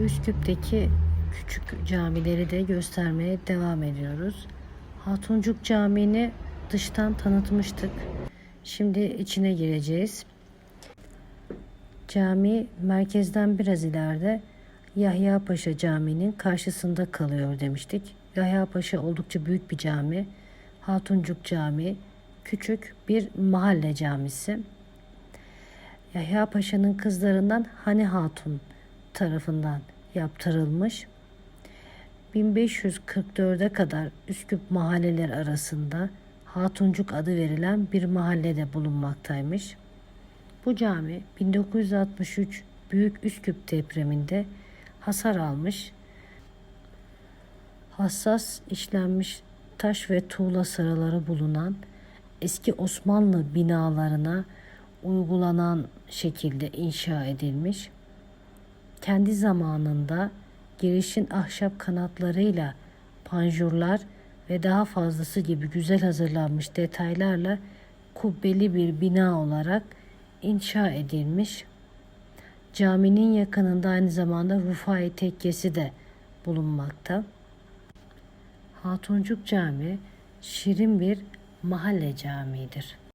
Üsküp'teki küçük camileri de göstermeye devam ediyoruz. Hatuncuk Camii'ni dıştan tanıtmıştık. Şimdi içine gireceğiz. Cami merkezden biraz ileride Yahya Paşa Camii'nin karşısında kalıyor demiştik. Yahya Paşa oldukça büyük bir cami. Hatuncuk Camii küçük bir mahalle camisi. Yahya Paşa'nın kızlarından Hani Hatun tarafından yaptırılmış. 1544'e kadar Üsküp mahalleler arasında Hatuncuk adı verilen bir mahallede bulunmaktaymış. Bu cami 1963 Büyük Üsküp depreminde hasar almış. Hassas işlenmiş taş ve tuğla sıraları bulunan eski Osmanlı binalarına uygulanan şekilde inşa edilmiş. Kendi zamanında girişin ahşap kanatlarıyla panjurlar ve daha fazlası gibi güzel hazırlanmış detaylarla kubbeli bir bina olarak inşa edilmiş. Caminin yakınında aynı zamanda Rufai Tekkesi de bulunmakta. Hatuncuk Camii şirin bir mahalle camiidir.